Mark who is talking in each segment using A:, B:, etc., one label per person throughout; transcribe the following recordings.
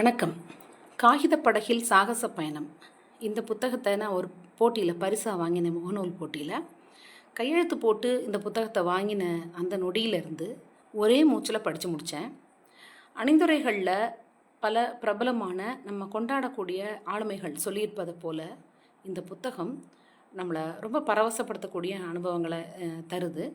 A: வணக்கம். காகித படகில் சாகச பயணம். இந்த புத்தகத்தை நான் ஒரு போட்டியில் பரிசாக வாங்கினேன் முகநூல் போட்டியில் கையெழுத்து போட்டு இந்த புத்தகத்தை வாங்கின அந்த நொடியிலிருந்து ஒரே மூச்சில் படித்து முடித்தேன் அணிந்துரைகளில் பல பிரபலமான நம்ம கொண்டாடக்கூடிய ஆளுமைகள் சொல்லியிருப்பதை போல் இந்த புத்தகம் நம்மளை ரொம்ப பரவசப்படுத்தக்கூடிய அனுபவங்களை தருது.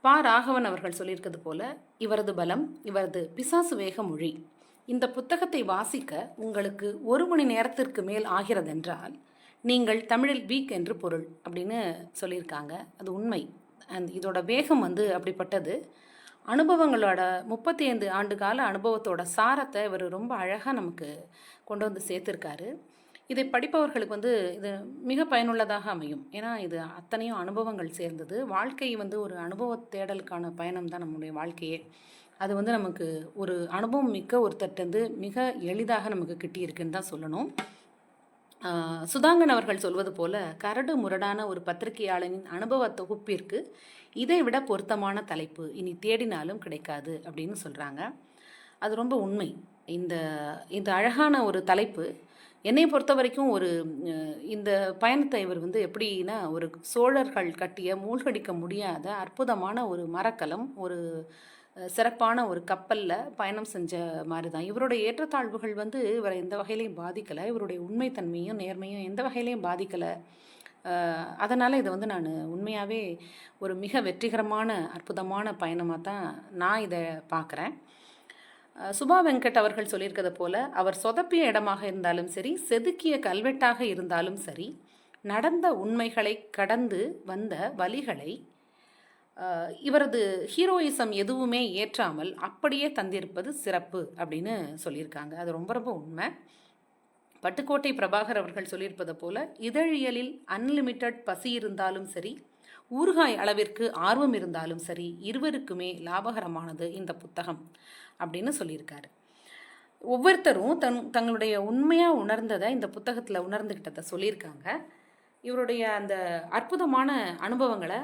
A: பா. ராகவன் அவர்கள் சொல்லியிருக்கிறது போல் இவரது பலம் இவரது பிசாசு வேக மொழி இந்த புத்தகத்தை வாசிக்க உங்களுக்கு ஒரு மணி நேரத்திற்கு மேல் ஆகிறதென்றால் நீங்கள் தமிழில் வீக் என்று பொருள் அப்படின்னு சொல்லியிருக்காங்க. அது உண்மை. அண்ட் இதோட வேகம் வந்து அப்படிப்பட்டது. அனுபவங்களோட முப்பத்தி ஐந்து ஆண்டு கால அனுபவத்தோட சாரத்தை இவர் ரொம்ப அழகாக நமக்கு கொண்டு வந்து சேர்த்துருக்காரு. இதை படிப்பவர்களுக்கு வந்து இது மிக பயனுள்ளதாக அமையும். ஏன்னா இது அத்தனையும் அனுபவங்கள் சேர்ந்தது. வாழ்க்கை வந்து ஒரு அனுபவ தேடலுக்கான பயணம் தான் நம்முடைய வாழ்க்கையே. அது வந்து நமக்கு ஒரு அனுபவம் மிக்க ஒருத்தர்ட்டேருந்து மிக எளிதாக நமக்கு கிட்டியிருக்குன்னு தான் சொல்லணும். சுதாங்கன் அவர்கள் சொல்வது போல கரடு முரடான ஒரு பத்திரிகையாளனின் அனுபவ தொகுப்பிற்கு இதை விட பொருத்தமான தலைப்பு இனி தேடினாலும் கிடைக்காது அப்படின்னு சொல்கிறாங்க அது ரொம்ப உண்மை. இந்த இந்த அழகான ஒரு தலைப்பு என்னை பொறுத்த வரைக்கும் ஒரு இந்த பயணத்தை இவர் வந்து எப்படின்னா ஒரு சோழர்கள் கட்டிய மூழ்கடிக்க முடியாத அற்புதமான ஒரு மரக்கலம் ஒரு சிறப்பான ஒரு கப்பலில் பயணம் செஞ்ச மாதிரி தான் இவருடைய ஏற்றத்தாழ்வுகள் வந்து இவரை எந்த வகையிலையும் பாதிக்கலை. இவருடைய உண்மைத்தன்மையும் நேர்மையும் எந்த வகையிலையும் பாதிக்கலை. அதனால் இதை வந்து நான் உண்மையாகவே ஒரு மிக வெற்றிகரமான அற்புதமான பயணமாக தான் நான் இதை பார்க்குறேன் சுபா வெங்கட் அவர்கள் சொல்லியிருக்கிறத போல் அவர் சொதப்பிய இடமாக இருந்தாலும் சரி செதுக்கிய கல்வெட்டாக இருந்தாலும் சரி நடந்த உண்மைகளை கடந்து வந்த வழிகளை இவரது ஹீரோயிசம் எதுவுமே ஏற்றாமல் அப்படியே தந்திருப்பது சிறப்பு அப்படின்னு சொல்லியிருக்காங்க. அது ரொம்ப ரொம்ப உண்மை. பட்டுக்கோட்டை பிரபாகர் அவர்கள் சொல்லியிருப்பது போல இதழியலில் அன்லிமிட்டெட் பசி இருந்தாலும் சரி ஊறுகாய் அளவிற்கு ஆர்வம் இருந்தாலும் சரி இருவருக்குமே லாபகரமானது இந்த புத்தகம் அப்படின்னு சொல்லியிருக்காரு. ஒவ்வொருத்தரும் தன் தங்களுடைய உண்மையாக உணர்ந்ததை இந்த புத்தகத்தில் உணர்ந்துக்கிட்டதை சொல்லியிருக்காங்க. இவருடைய அந்த அற்புதமான அனுபவங்களை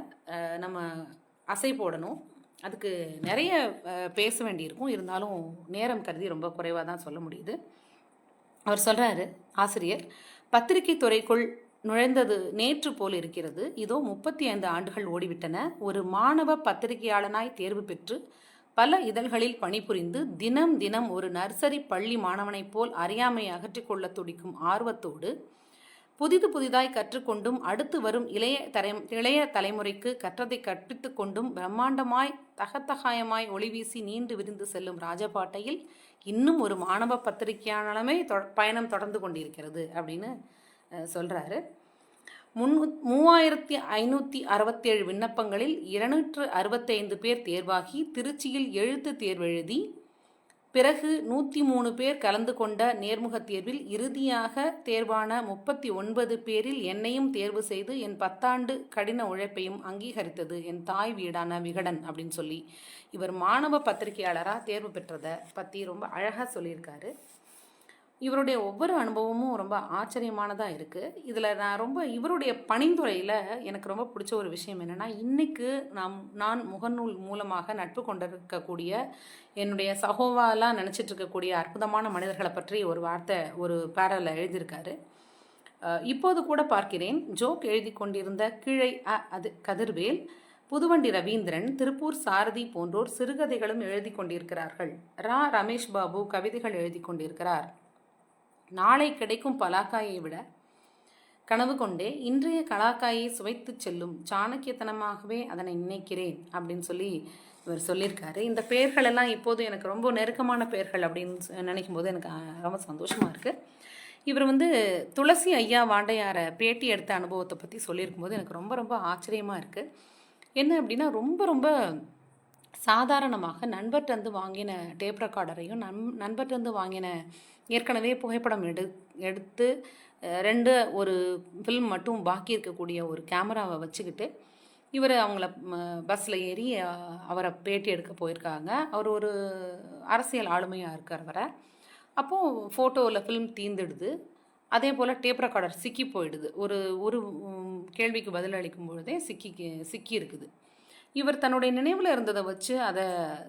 A: நம்ம அசை போடணும். அதுக்கு நிறைய பேச வேண்டியிருக்கும். இருந்தாலும் நேரம் கருதி ரொம்ப குறைவாக தான் சொல்ல முடியுது. அவர் சொல்கிறாரு ஆசிரியர் பத்திரிகை துறைக்குள் நுழைந்தது நேற்று போல் இருக்கிறது. இதோ முப்பத்தி ஐந்து ஆண்டுகள் ஓடிவிட்டன. ஒரு மாணவ பத்திரிகையாளனாய் தேர்வு பெற்று பல இதழ்களில் பணிபுரிந்து தினம் தினம் ஒரு நர்சரி பள்ளி மாணவனைப் போல் அறியாமை அகற்றிக்கொள்ள துடிக்கும் ஆர்வத்தோடு புதிது புதிதாய் கற்றுக்கொண்டும் அடுத்து வரும் இளைய தலை இளைய தலைமுறைக்கு கற்றதை கற்பித்து கொண்டும் பிரம்மாண்டமாய் தகத்தகாயமாய் ஒளிவீசி நீண்டு விரிந்து செல்லும் ராஜபாட்டையில் இன்னும் ஒரு மாணவ பத்திரிகையாளமே தொ பயணம் தொடர்ந்து கொண்டிருக்கிறது அப்படின்னு சொல்கிறாரு முன் முன்னூ மூவாயிரத்தி ஐநூற்றி அறுபத்தேழு விண்ணப்பங்களில் இருநூற்று அறுபத்தைந்து பேர் தேர்வாகி திருச்சியில் எழுத்து தேர்வெழுதி பிறகு நூற்றி மூணு பேர் கலந்து கொண்ட நேர்முகத் தேர்வில் இறுதியாக தேர்வான முப்பத்தி ஒன்பது பேரில் என்னையும் தேர்வு செய்து என் பத்தாண்டு கடின உழைப்பையும் அங்கீகரித்தது என் தாய் வீடான விகடன் அப்படின்னு சொல்லி. இவர் மாணவ பத்திரிகையாளராக தேர்வு பெற்றதை பற்றி ரொம்ப அழகாக சொல்லியிருக்காரு. இவருடைய ஒவ்வொரு அனுபவமும் ரொம்ப ஆச்சரியமானதாக இருக்குது இதில் நான் ரொம்ப இவருடைய பணிந்துரையில் எனக்கு ரொம்ப பிடிச்ச ஒரு விஷயம் என்னென்னா இன்றைக்கு நாம் நான் முகநூல் மூலமாக நட்பு கொண்டிருக்கக்கூடிய என்னுடைய சகோவாலாம் நினச்சிட்டு இருக்கக்கூடிய அற்புதமான மனிதர்களை பற்றி ஒரு வார்த்தை ஒரு பேரலில் எழுதியிருக்காரு. இப்போது கூட பார்க்கிறேன். ஜோக் எழுதி கொண்டிருந்த கிழை அ அது கதிர்வேல் புதுவண்டி ரவீந்திரன் திருப்பூர் சாரதி போன்றோர் சிறுகதைகளும் எழுதி கொண்டிருக்கிறார்கள். ரா. ரமேஷ் பாபு கவிதைகள் எழுதி கொண்டிருக்கிறார். நாளை கிடைக்கும் பலாக்காயை விட கனவு கொண்டே இன்றைய கலாக்காயை சுவைத்துச் செல்லும் சாணக்கியத்தனமாகவே அதனை நினைக்கிறேன் அப்படின்னு சொல்லி இவர் சொல்லியிருக்காரு. இந்த பெயர்கள் எல்லாம் இப்போது எனக்கு ரொம்ப நெருக்கமான பெயர்கள் அப்படின்னு சொ- நினைக்கும் போது எனக்கு ரொம்ப சந்தோஷமாக இருக்குது இவர் வந்து துளசி ஐயா வாண்டையாரை பேட்டி எடுத்த அனுபவத்தை பற்றி சொல்லியிருக்கும்போது எனக்கு ரொம்ப ரொம்ப ஆச்சரியமாக இருக்குது என்ன அப்படின்னா ரொம்ப ரொம்ப சாதாரணமாக நண்பர்கிட்டருந்து வாங்கின டேப் ரெக்கார்டரையும் நன் நண்பர்கிட்டருந்து வாங்கின ஏற்கனவே புகைப்படம் எடு எடுத்து ரெண்டு ஒரு ஃபில்ம் மட்டும் பாக்கி இருக்கக்கூடிய ஒரு கேமராவை வச்சுக்கிட்டு இவர் அவங்கள பஸ்ஸில் ஏறி அவரை பேட்டி எடுக்க போயிருக்காங்க. அவர் ஒரு அரசியல் ஆளுமையாக இருக்கிறவரை வர அப்போது ஃபோட்டோவில் ஃபில்ம் தீந்துடுது. அதே போல் டேப் ரெக்கார்டர் சிக்கி போயிடுது. ஒரு ஒரு கேள்விக்கு பதில் அளிக்கும் பொழுதே சிக்கி சிக்கி இருக்குது இவர் தன்னுடைய நினைவில் இருந்ததை வச்சு அதை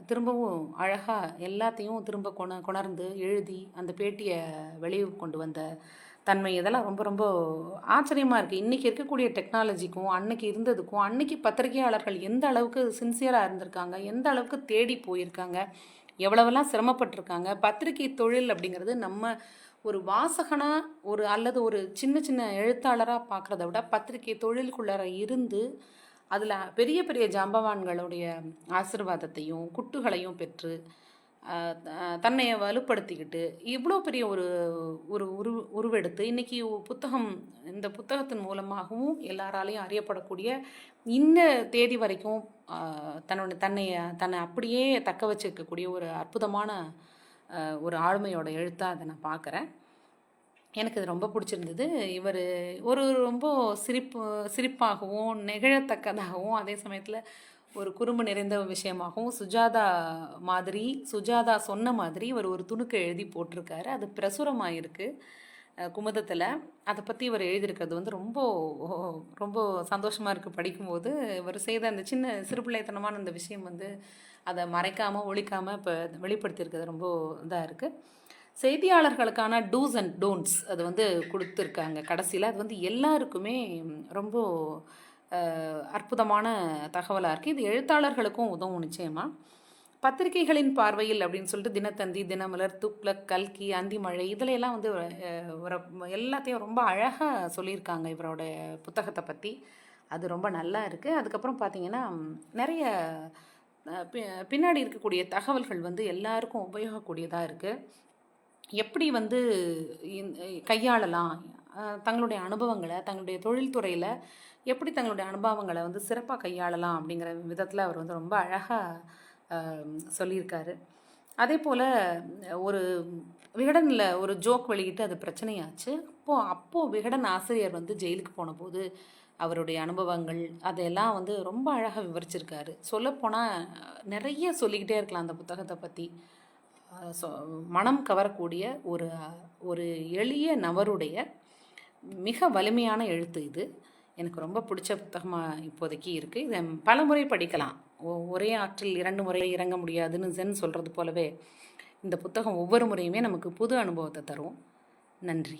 A: திரும்பவும் அழகாக எல்லாத்தையும் திரும்ப கொண கொணர்ந்து எழுதி அந்த பேட்டியை வெளியே கொண்டு வந்த தன்மை இதெல்லாம் ரொம்ப ரொம்ப ஆச்சரியமாக இருக்குது இன்றைக்கி இருக்கக்கூடிய டெக்னாலஜிக்கும் அன்னைக்கு இருந்ததுக்கும் அன்னைக்கு பத்திரிகையாளர்கள் எந்த அளவுக்கு சின்சியராக இருந்திருக்காங்க எந்த அளவுக்கு தேடி போயிருக்காங்க எவ்வளவெல்லாம் சிரமப்பட்டிருக்காங்க பத்திரிகை தொழில் அப்படிங்கிறது நம்ம ஒரு வாசகனாக ஒரு அல்லது ஒரு சின்ன சின்ன எழுத்தாளராக பார்க்குறத விட பத்திரிகை தொழிலுக்குள்ளார இருந்து அதில் பெரிய பெரிய ஜாம்பவான்களுடைய ஆசிர்வாதத்தையும் குட்டுகளையும் பெற்று தன்னை வலுப்படுத்திக்கிட்டு இவ்வளோ பெரிய ஒரு ஒரு உரு உருவெடுத்து இன்றைக்கி புத்தகம் இந்த புத்தகத்தின் மூலமாகவும் எல்லாராலையும் அறியப்படக்கூடிய இந்த தேதி வரைக்கும் தன்னோட தன்னை தன்னை அப்படியே தக்க வச்சுருக்கக்கூடிய ஒரு அற்புதமான ஒரு ஆளுமையோட எழுத்தாக அதை நான் பார்க்குறேன். எனக்கு இது ரொம்ப பிடிச்சிருந்தது. இவர் ஒரு ரொம்ப சிரிப்பு சிரிப்பாகவும் நெகிழத்தக்கதாகவும் அதே சமயத்தில் ஒரு குறும்பு நிறைந்த விஷயமாகவும் சுஜாதா மாதிரி சுஜாதா சொன்ன மாதிரி இவர் ஒரு துணுக்கு எழுதி போட்டிருக்காரு. அது பிரசுரமாயிருக்கு இருக்குது குமுதத்தில். அதை பற்றி இவர் எழுதியிருக்கிறது வந்து ரொம்ப ரொம்ப சந்தோஷமாக இருக்குது படிக்கும்போது. இவர் செய்த அந்த சின்ன சிறுபிள்ளைத்தனமான அந்த விஷயம் வந்து அதை மறைக்காமல் ஒழிக்காமல் இப்போ வெளிப்படுத்தியிருக்கிறது ரொம்ப இதாக இருக்குது செய்தியாளர்களுக்கான டூஸ் அண்ட் டோன்ட்ஸ் அது வந்து கொடுத்துருக்காங்க. கடைசியில் அது வந்து எல்லாருக்குமே ரொம்ப அற்புதமான தகவலாக இருக்குது இது எழுத்தாளர்களுக்கும் உதவும் நிச்சயமாக பத்திரிகைகளின் பார்வையில் அப்படின்னு சொல்லிட்டு தினத்தந்தி தினமலர் துக்ளக் கல்கி அந்திமழை இதிலெல்லாம் வந்து எல்லாத்தையும் ரொம்ப அழகாக சொல்லியிருக்காங்க இவரோட புத்தகத்தை பற்றி அது ரொம்ப நல்லா இருக்குது அதுக்கப்புறம் பார்த்தீங்கன்னா நிறைய பி- பின்னாடி இருக்கக்கூடிய தகவல்கள் வந்து எல்லாருக்கும் உபயோகக்கூடியதாக இருக்குது எப்படி வந்து கையாளலாம்? தங்களுடைய அனுபவங்களை தங்களுடைய தொழில்துறையில் எப்படி தங்களுடைய அனுபவங்களை வந்து சிறப்பாக கையாளலாம் அப்படிங்கிற விதத்தில் அவர் வந்து ரொம்ப அழகாக சொல்லியிருக்காரு. அதே போல் ஒரு விகடனில் ஒரு ஜோக் வெளியிட்டு அது பிரச்சனையாச்சு. அப்போது அப்போது விகடன் ஆசிரியர் வந்து ஜெயிலுக்கு போனபோது அவருடைய அனுபவங்கள் அதையெல்லாம் வந்து ரொம்ப அழகாக விவரிச்சிருக்காரு. சொல்லப்போனால் நிறைய சொல்லிக்கிட்டே இருக்கலாம் அந்த புத்தகத்தை பற்றி மனம் கவரக்கூடிய ஒரு ஒரு எளிய நபருடைய மிக வலிமையான எழுத்து இது. எனக்கு ரொம்ப பிடிச்ச புத்தகமாக இப்போதைக்கு இருக்குது இதை பல முறை படிக்கலாம். ஒ- ஒரே ஆற்றில் இரண்டு முறை இறங்க முடியாதுன்னு ஜென் சொல்கிறது போலவே இந்த புத்தகம் ஒவ்வொரு முறையுமே நமக்கு புது அனுபவத்தை தரும். நன்றி.